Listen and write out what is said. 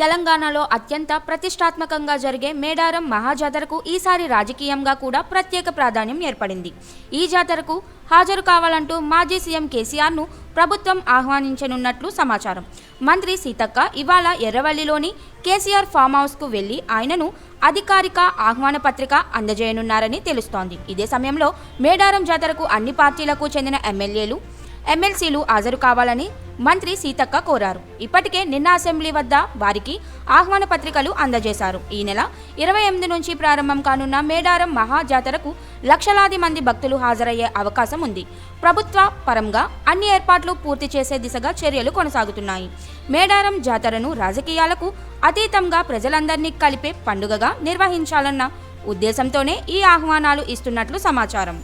తెలంగాణలో అత్యంత ప్రతిష్టాత్మకంగా జరిగే మేడారం మహాజాతరకు ఈసారి రాజకీయంగా కూడా ప్రత్యేక ప్రాధాన్యం ఏర్పడింది. ఈ జాతరకు హాజరు కావాలంటూ మాజీ సీఎం కేసీఆర్ను ప్రభుత్వం ఆహ్వానించనున్నట్లు సమాచారం. మంత్రి సీతక్క ఇవాళ ఎర్రవల్లిలోని కేసీఆర్ ఫామ్ హౌస్కు వెళ్ళి ఆయనను అధికారిక ఆహ్వాన పత్రిక అందజేయనున్నారని తెలుస్తోంది. ఇదే సమయంలో మేడారం జాతరకు అన్ని పార్టీలకు చెందిన ఎమ్మెల్యేలు ఎమ్మెల్సీలు హాజరు కావాలని మంత్రి సీతక్క కోరారు. ఇప్పటికే నిన్న అసెంబ్లీ వద్ద వారికి ఆహ్వాన పత్రికలు అందజేశారు. ఈ నెల ఇరవై ఎనిమిది నుంచి ప్రారంభం కానున్న మేడారం మహా జాతరకు లక్షలాది మంది భక్తులు హాజరయ్యే అవకాశం ఉంది. ప్రభుత్వ పరంగా అన్ని ఏర్పాట్లు పూర్తి చేసే దిశగా చర్యలు కొనసాగుతున్నాయి. మేడారం జాతరను రాజకీయాలకు అతీతంగా ప్రజలందరినీ కలిపే పండుగగా నిర్వహించాలన్న ఉద్దేశంతోనే ఈ ఆహ్వానాలు ఇస్తున్నట్లు సమాచారం.